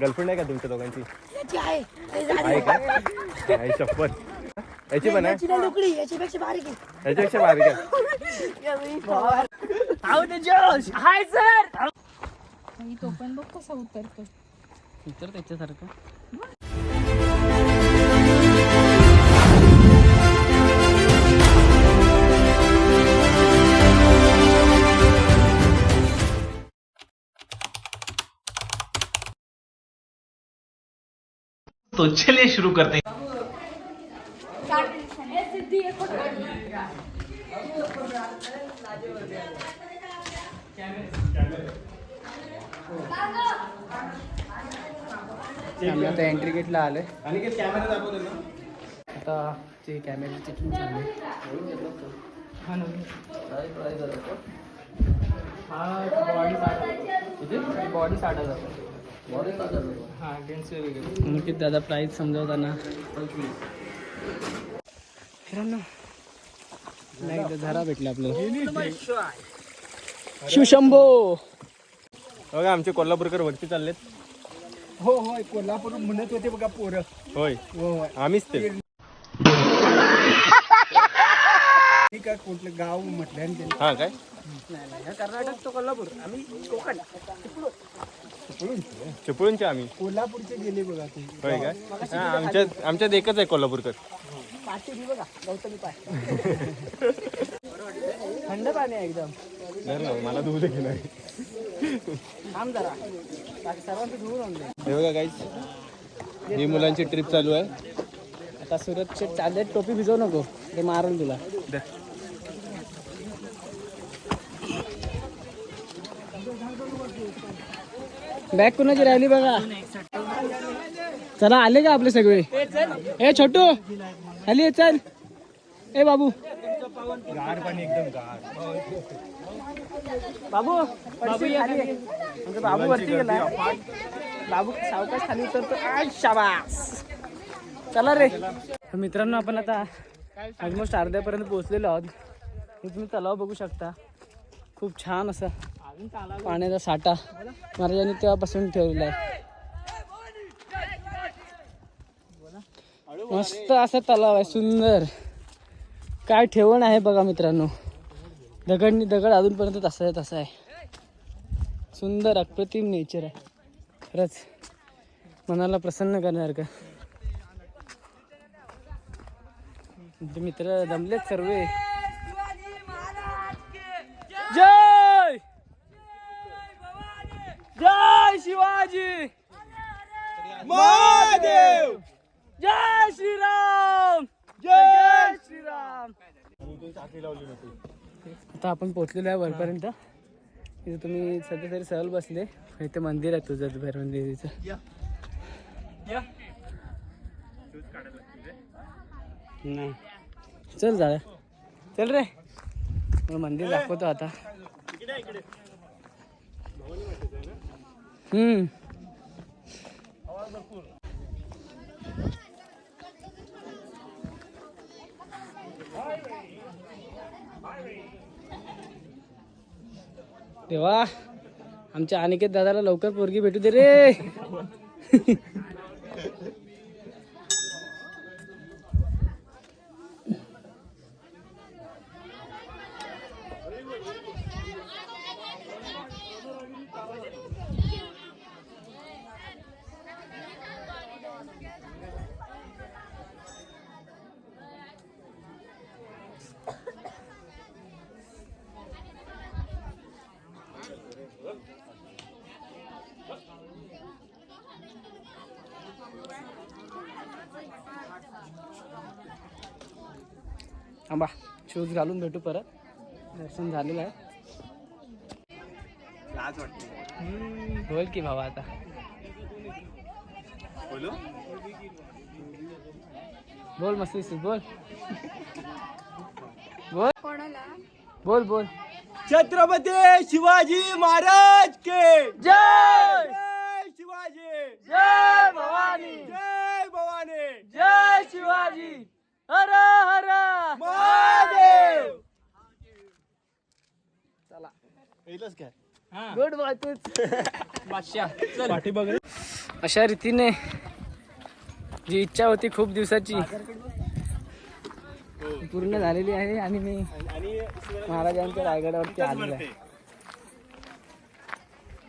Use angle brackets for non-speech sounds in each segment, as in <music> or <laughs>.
Girlfriend आहे का तुमच्या दोघांची? याची आहे. ते झाली. आहे का? आई शपथ. याची पण आहे? याची नाही लुकडी याच्यापेक्षा बारीक आहे याच्यापेक्षा बारीक आहे हाय सर. आणि तो पण बघ कसा उतरतो इतर त्याच्यासारखं. तो चलिए शुरू करते हैं। आम्ही आता एंट्री गेटला आलोय आणि कॅमेरा दाखवतो ना आता जे कॅमेरा चेकिंग चालू आहे हा हा। बॉडी साठ बॉडी बॉडी साठ हज़ार हां दादा प्राईस समजावताना. नाही झरा भेटला आपल्याला. शिवशंभो! बघा आमचे कोल्हापूरकर वरती चाललेत. हो होय कोल्हापूर म्हणत होते बघा पोरं. होय. हो आम्हीच ते. ठीक आहे कुठलं गाव म्हटलं हा काय? नाही नाही कर्नाटक तो कोल्हापूर. आम्ही कोकण. चिपळूणचे आम्ही. कोल्हापूरचे गेले बघा ते होय काय हा, आमच्यात आमच्यात एकच आहे कोल्हापूरकर. बघा गौतमी थंड पाणी आहे एकदम. ना, मला दूध की नाही. थांब जरा. बाकी सर्वांचं धुवून आणले हे बघा काहीच ही मुलांची ट्रिप चालू आहे. आता सुरतचे चांदे टोपी भिजवू नको. ते मारल तुला. द्या. बॅग कुणाची राहिली बघा. चला आले का आपले सगळे? ए छोटू आली चल. ए बाबू. बाबू बाबू म्हणजे बाबू वरती गेला. बाबू सावकाश खाली उतरतो. शाबास. चला रे. मित्रांनो आपण आता ऑलमोस्ट अर्ध्यापर्यंत पोहोचलेलो आहोत. तुम्ही तलाव बघू शकता. खूप छान असा पाण्याचा साठा महाराजांनी तेव्हापासून ठेवलेला आहे. मस्त असा तलाव आहे सुंदर. काय ठेवण आहे बघा मित्रांनो. दगडनी दगड अजूनपर्यंत तसा आहे तसा आहे. सुंदर अप्रतिम नेचर आहे. खरंच. मनाला प्रसन्न करण्यासारखं का? मित्र जमलेत सर्व जय जय शिवाजी! महादेव! जय श्रीराम! जय श्रीराम! आता आपण पोहोचलेलो आहे वरपर्यंत. इथे तुम्ही सध्या तरी सहल बसले. इथे मंदिर आहे तुझं भैरवन देवीचं नाही. चल जा चल रे. मंदिर दाखवतो आता. हम्म. तेव्हा आमच्या अनिकेत दादाला लवकर पोरगी भेटू दे रे. <laughs> थांबा शूज घालून भेटू परत. दर्शन झालेलं आहे. बोल की भावा आता. बोल? मस्त दिसतोस, बोल. बोल. बोल बोल. छत्रपती शिवाजी महाराज के. जय! जय शिवाजी. जय भवानी जय भवानी जय शिवाजी हर हर महादेव काय? गुड बाय तूच. बादशाह चल. पाठी बघ. अशा रीतीने जी इच्छा होती खूप दिवसाची पूर्ण झालेली आहे आणि मी महाराजांच्या रायगडावरती आलेलो आहे.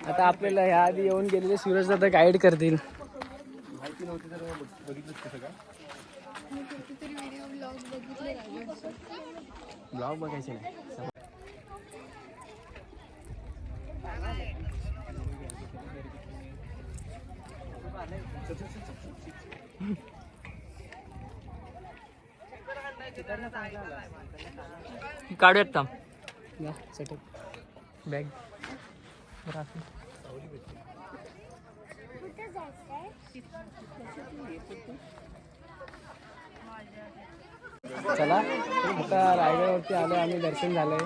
आता आपल्याला ह्या आधी येऊन गेलेले सूरज दादा गाईड करतील. ब्लॉग बघायचे नाही. काढूयात थांब. या बॅग चला आता रायगडवरती आलो आम्ही दर्शन झालंय.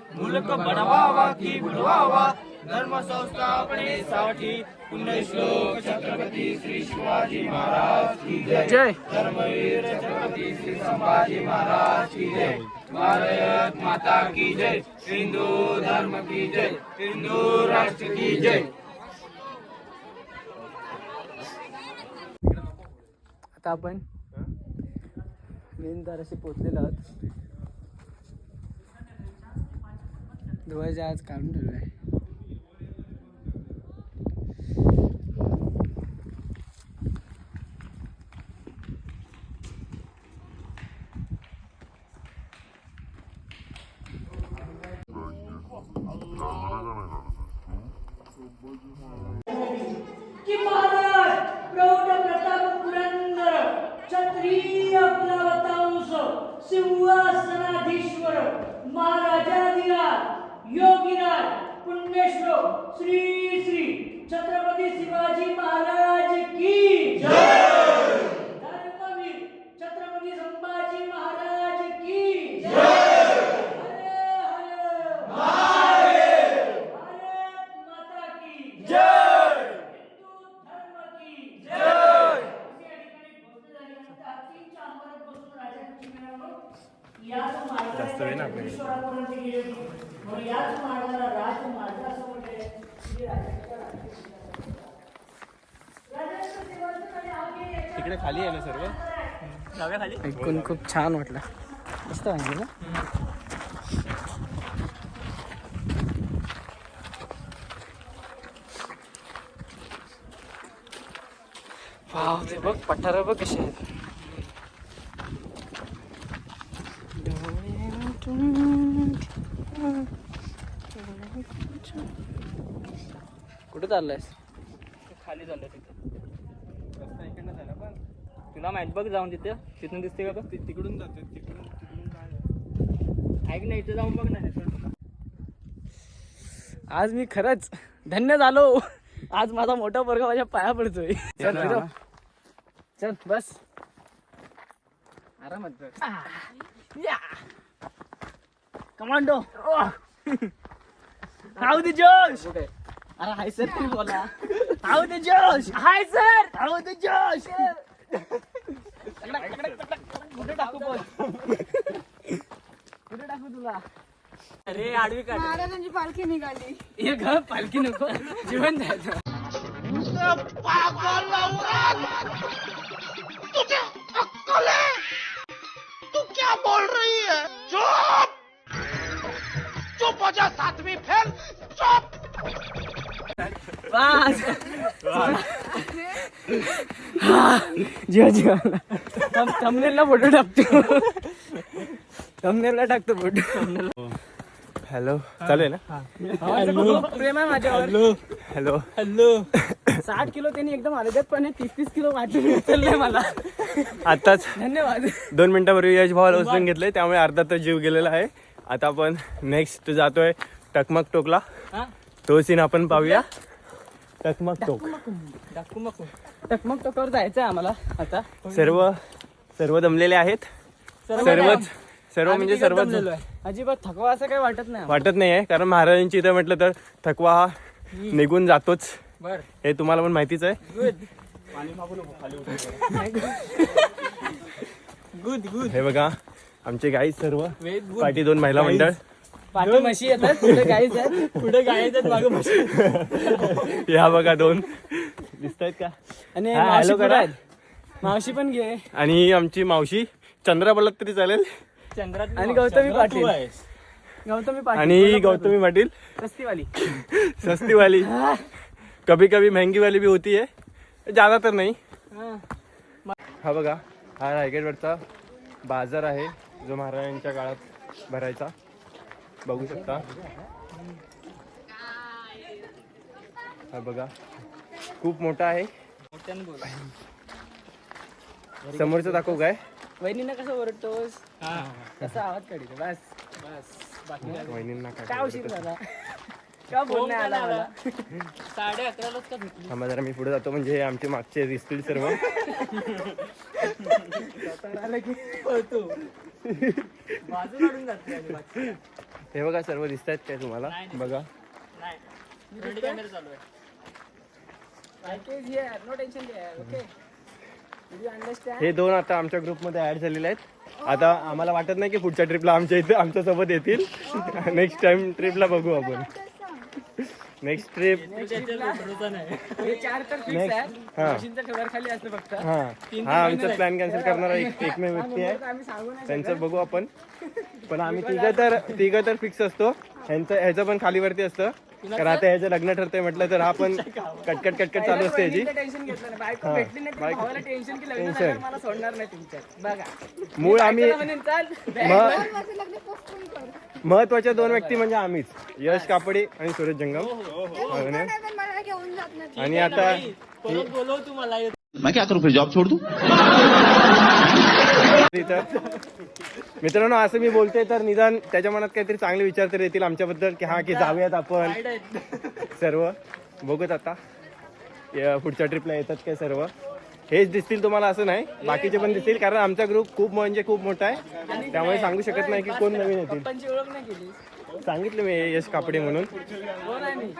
मुलक बडवावा की बुडवावा धर्म संस्थापनेसाठी पुण्यश्लोक छत्रपती श्री शिवाजी महाराज की जय. जय. धर्मवीर छत्रपती श्री संभाजी महाराज की जय. भारत माता की जय. हिंदू धर्म की जय. हिंदू राष्ट्र की जय. आता आपण मेन दाराशी पोचलेलो आहोत. ध्वज आज काढून ठेवला. आहे की महाराज प्रौढ प्रताप पुरंदर क्षत्रिय कुलवतांश सिंहासनाधीश्वर महाराजाधिराज योगीराज पुण्यश्लोक श्री श्री छत्रपती शिवाजी महाराज की धर्मवीर छत्रपती संभाजी महाराज की हर हर भारत माता की हिंदू धर्म की असे या ठिकाणी घोषणा झाल्यानंतर हत्तींच्या अंबरात बसून राजांची मिरवणूक याच मार्गाने ईश्वरापर्यंत गेली होती. म्हणून याच मार्गाला राजमार्ग असं म्हटलेलं आहे. श्री राजांच्या राज्याभिषेकाला. राजांच्या सेवांचं आणि आगे याच्या तिकडे खाली आहे ना सर्व ऐकून खूप छान वाटलं. मस्त वाटलं ना? वाव ते बघ पठार बघ कसे आहेत. कुठे चाललायस? खाली झालं तिथं तुला माहीत बघ जाऊन तिथे. तिथून दिसते का बघ? तिकडून जाते तिकडून तिकडून काय ऐक ना इथे जाऊन बघ ना. आज मी खरंच धन्य झालो. आज माझा मोठा वर्ग माझ्या पाया पडतोय. चल फिरो. चल. बस. आरामात बस. या. कमांडो. हाऊ दे जोश. अरे हाय सर तुम्ही बोला. हाऊ दे जोश. Hi sir. हाऊ दे जोश. कुठे टाकू बोल कुठे टाकू तुला अरे आडवी काढ. महाराजांची पालखी निघाली. हे घर पालखी नको. जीवन द्यायचं बस. हा, जीवा जीवा. थंबनेलला फोटो टाकतो. थंबनेलला टाकतो फोटो हॅलो चालू आहे ना? खूप प्रेम आहे माझ्यावर. हॅलो साठ किलो त्यांनी एकदम अलगदपणे तीस तीस किलो वाटून उचललंय मला. आताच धन्यवाद. दोन मिनिटापूर्वी यश भावाला उचलून घेतलंय त्यामुळे अर्धा तर जीव गेलेला आहे. आता आपण नेक्स्ट जातोय टकमक टोकला. हा? तो सीन आपण पाहूया. टकमक टोक. टकमक टोकावर जायचं आहे आम्हाला आता. सर्व सर्व दमलेले आहेत. सर्वच सर्व म्हणजे सर्वच. अजिबात थकवा असं काही वाटत नाही वाटत नाही आहे कारण महाराजांची इथं म्हटलं तर थकवा हा निघून जातोच. बर. हे तुम्हाला पण माहितीच आहे. गुड गुड हे बघा आमचे गाई सर्व. पाठी दोन महिला मंडळ. पाठी म्हशी येतात पुढे गाईच आहेत पुढे गाई आहेत मागे म्हशी <laughs> या बघा दोन. दिसत आहेत का? आणि हा, पण करा. मावशी पण घे. आणि आमची मावशी चंद्रा बोलत तरी चालेल. आणि गौतमी पाटील. गौतमी पाटील आणि गौतमी पाटील. रस्तीवाली सस्ती वाली कभी कभी महंगी वाली भी होती है. ज्यादा तर नाही. हा. हा बघा हा रायगडवरचा बाजार आहे जो महाराजांच्या काळात भरायचा. बघू शकता. हा बघा खूप मोठा आहे. समोरचं दाखवू काय? वहिनीनं कसं ओरडतोस? कसा आवाज काढतो बस. बस. बाकी काय? वहिनींना काय का उशीर झाला? का बोल नाही आला मला? साडे अकरालाच का भेटली? थांबा जरा मी पुढे जातो म्हणजे आमचे मागचे दिसतील सर्व. आलं की पळतो. बाजू काढून जाते आणि बाकी. हे बघा सर्व दिसत आहेत काय तुम्हाला? बघा. कॅमेरा चालू आहे. Mike is here, no tension there, okay? हे दोन आता आमच्या ग्रुपमध्ये ऍड झालेले आहेत. आता आम्हाला वाटत नाही की पुढच्या ट्रिपला आमच्या इथे आमच्यासोबत येतील. नेक्स्ट टाइम ट्रिपला बघू आपण. नेक्स्ट ट्रिप हे. हा. हा हा आमचा प्लॅन कॅन्सल करणारा एक एकमेव व्यक्ती आहे. त्यांचं बघू आपण. पण आम्ही तिघं तर तिघं तर फिक्स असतो. ह्यांचं ह्याचं पण खालीवरती असतं. कारण आता ह्याचं लग्न ठरतंय म्हटलं तर हा पण कटकट कटकट चालू असते ह्याची टेन्शन घेतलं नाही. बायको हा. भेटली नाही तरी भावाला टेन्शन की लग्न झाल्यावर मला सोडणार नाही तुमच्यात. बघा. मूळ आम्ही बायकोला म्हणेन, चाल म- महत्त्वाच्या दोन व्यक्ती म्हणजे आम्हीच. यश कापडे आणि सुरेश जंगम. हो ना? मला घेऊन जात नाही. आणि आता परत बोलव तू मला मैं क्या करूं फिर जॉब छोड़ दूं? इथं मित्रांनो असं मी बोलते तर निदान त्याच्या मनात काहीतरी चांगले विचार तरी येतील आमच्याबद्दल की हा की जाऊयात आपण. सर्व बघूत आता. या पुढच्या ट्रिपला येतात काय सर्व. हेच दिसतील तुम्हाला असं नाही बाकीचे पण दिसतील कारण आमचा ग्रुप खूप म्हणजे खूप मोठा आहे. त्यामुळे सांगू शकत नाही की कोण नवीन येतील. सांगितलं मी यश कापडे म्हणून. हो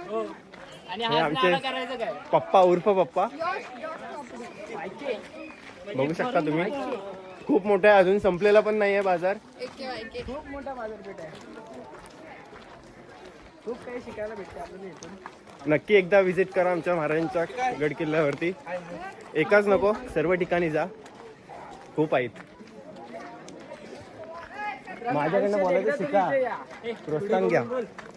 हो. आणि आमचे करायचं काय? पप्पा उर्फ पप्पा. बघू शकता तुम्ही. खूप मोठा आहे अजून संपलेला पण नाही आहे बाजार खूप मोठा बाजारपेठ आहे. खूप काही शिकायला भेटते आपल्याला इथून. नक्की एकदा विजिट करा आमच्या महाराजांच्या गड किल्ल्यावरती. एकाच नको सर्व ठिकाणी जा. खूप आहेत. माझ्याकडनं बोलायचं शिका. प्रोत्साहन घ्या.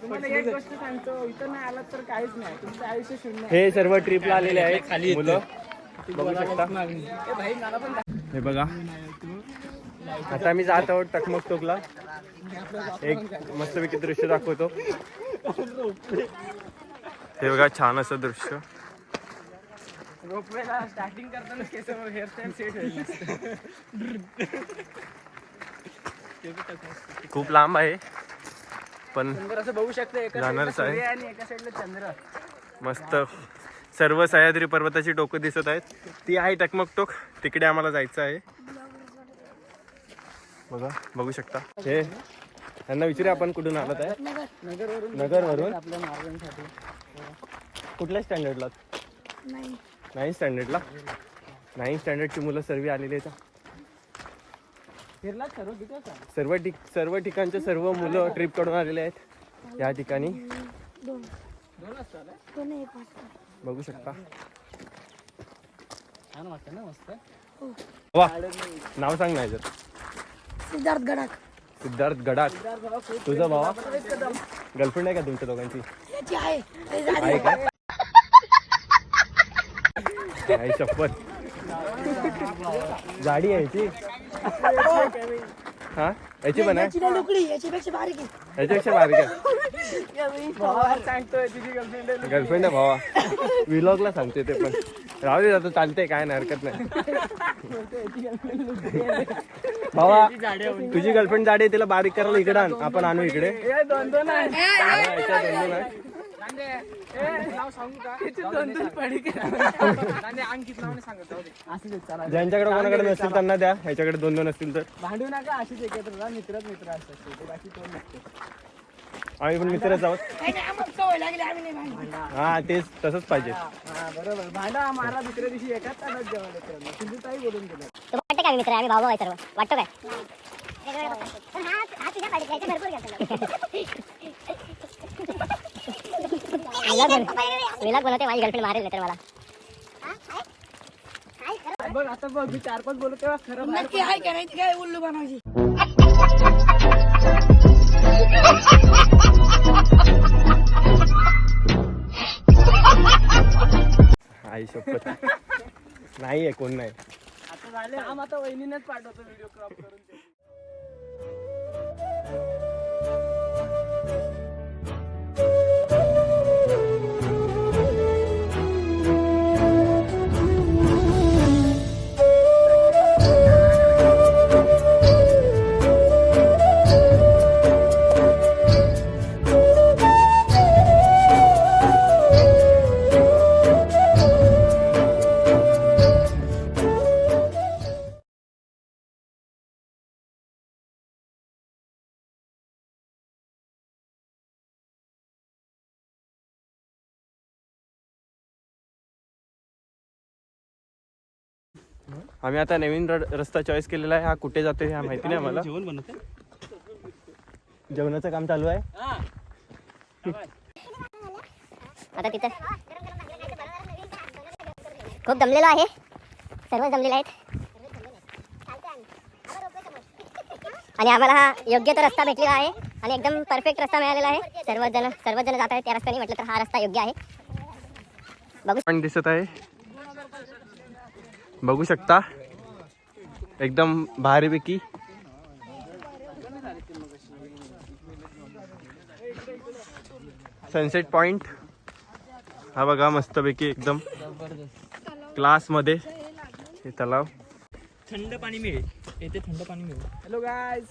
तुम्हाला एक गोष्ट सांगतो इथं नाही आलात तर काहीच नाही. तुमचं आयुष्य शून्य हे सर्व ट्रिपला आलेले आहेत मुलं. बघू शकता. आहे. ए भाई मला पण दाखव. हे बघा. आता आम्ही जात आहोत टकमक टोकला. एक मस्तपैकी दृश्य दाखवतो. हे बघा छान असं दृश्य. रोपवेला स्टार्टिंग करताना केसावर हेअरस्टाईल सेट होईल. खूप लांब आहे पण असं बघू शकता एका जाणारच आहे. आणि एका साईडला चंद्र. मस्त. सर्व सह्याद्री पर्वताची टोकं दिसत आहेत. ती आहे टकमक टोक तिकडे आम्हाला जायचं आहे. बघा बघू शकता. हे त्यांना विचारूया आपण कुठून आलात आहे. नगरवरून. नगरवरून आपल्या महाराजांसाठी कुठल्या स्टँडर्डला? नाही नाईन स्टँडर्डला. नाईन स्टँडर्डची मुलं सर्व आलेली आहेत. सर्व ठिक सर्व ठिकाणचे सर्व मुलं ट्रिपकडून आलेले आहेत. या ठिकाणी. दोन. दोन वाजता आलाय? दोन एक वाजता बघू शकता. छान वाटतं ना मस्त. वा नाव सांग नाही जर सिद्धार्थ गडाख. सिद्धार्थ गडाख. तुझा भावा? गर्लफ्रेंड आहे का तुमच्या दोघांची? याची आहे. ते झाली. आहे का? आई शपथ. गाडी आहे ती हा. याची पण आहे? याची लुकडी बारीक आहे. भावा सांगतोय तुझी गर्लफ्रेंड आहे भावा. <laughs> विलॉगला सांगते ते पण. राहू दे आता चालते काय नाही हरकत नाही. भावा तुझी गर्लफ्रेंड जाडी आहे, तिला बारीक करायला इकडे आण. आपण आणू इकडे. दोन दोन आहे हा, याच्यात दोन-दोन आहे. नाव सांगू का दोन दोन पडी अंकित नावाने सांगत जाऊ दे. असू दे चला ज्यांच्याकडे कोणाकडे नसतील त्यांना द्या ह्याच्याकडे दोन दोन असतील तर भांडू नका अशीच एकत्र राहा मित्रच मित्र असतात शेवटी बाकी कोण नसते आम्ही पण मित्रच आहोत नाही, नाही, आम्हाला सवय लागली आम्ही नाही भांडणार. हा तेच तसंच पाहिजे हा बरोबर भांडा मारा दुसऱ्या दिवशी एकाच ताटात जेवण सिंधू ताई बोलून गेलं वाटतं काय मित्र? आम्ही भाऊ भाऊ सर्व वाटतं काय विलाग बनवते माझी गर्लफ्रेंड मारेल तर मला. बघ आता बघ मी चार पाच बोलतो तेव्हा खरं नक्की आहे का नाही काय उल्लू बनवायची आई शपथ. नाहीये कोण नाही. आता झाले आम आता वहिनीनेच पाठवतो व्हिडिओ क्रॉप करून. <laughs> आम्ही आता नवीन रस्ता चॉईस केलेला आहे. हा कुठे जातोय हा माहिती नाही आम्हाला. जेवण बनत जेवणाचं काम चालू आहे. आता तिथं. खूप दमलेलो आहे. सर्व जमलेले आहेत. आणि आम्हाला हा योग्य तो रस्ता भेटलेला आहे. आणि एकदम परफेक्ट रस्ता मिळालेला आहे. सर्वजण सर्वजण जात आहेत. त्या रस्त्याने म्हटलं तर हा रस्ता योग्य आहे. पण दिसत आहे. बघू शकता. एकदम भारी भारीपैकी. सनसेट पॉइंट हा बघा मस्तपैकी एकदम क्लास मध्ये हे तलाव. थंड पाणी मिळेल. येथे थंड पाणी मिळेल. हॅलो गायज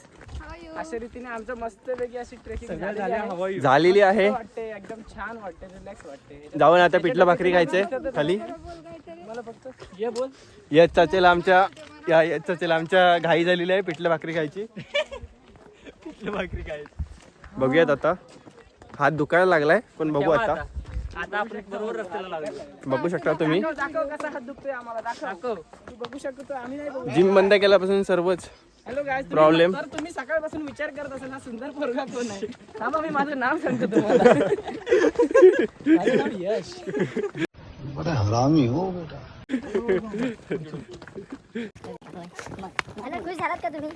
अशा रीतीने आमचं मस्तपैकी अशी ट्रेकिंग झालेली आहे. झालेली आहे. मस्त वाटते एकदम छान वाटते रिलॅक्स वाटते जाऊन आता पिठलं भाकरी खायचंय? खाली? मला फक्त ये बोल. या चाचेला आमच्या या या चाचेला आमच्या घाई झालेली आहे पिठलं भाकरी खायची. पिठलं भाकरी खायची. बघूयात आता. हात दुखायला लागलाय पण बघू आता. आता? आपण बरोबर रस्त्याला लागलो. बघू शकता तुम्ही. दाखव दाखव कसा हात दुखतोय आम्हाला दाखव. तू बघू शकतो आम्ही नाही बघू जिम बंद केल्यापासून सर्वच हॅलो गायज Problem? तर तुम्ही सकाळपासून विचार करत असाल हा सुंदर पोरगा कोण आहे? थांबा मी माझं नाव सांगतो तुम्हाला. माझं नाव यश. खुश झालात का तुम्ही?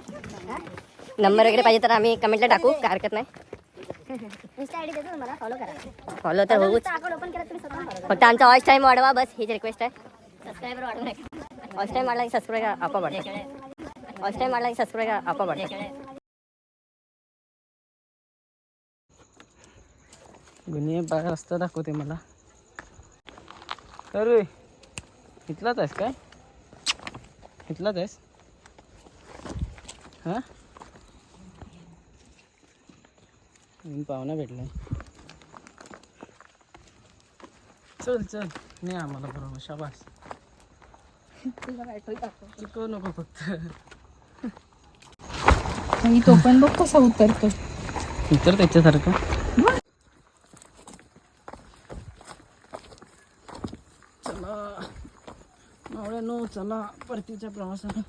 नंबर वगैरे पाहिजे तर आम्ही कमेंटला टाकू काय हरकत नाही. इन्स्टा आयडी देतो तुम्हाला फॉलो करा. फॉलो तर होऊच. अकाउंट ओपन करा तुम्ही स्वतः फक्त आमचा वॉच टाइम वाढवा बस हीच रिक्वेस्ट आहे. सबस्क्रायबर वाढवू नका. वॉच टाइम वाढला की सबस्क्राईब आपोआप वाढते वॉच टाइम वाढला की सबस्क्राईब आपोआप गुन्हे बाहेर रस्ता दाखवते मला. अरे इथलाच आहेस काय? इथलाच आहेस? हा? पाहुणा भेटलाय. चल चल. नाही आम्हाला बरोबर शाबास. नको फक्त. आणि तो पण बघ कसा उतरतो इतर त्याच्यासारखं. चला. मावळ्यानो चला परतीच्या प्रवासाला.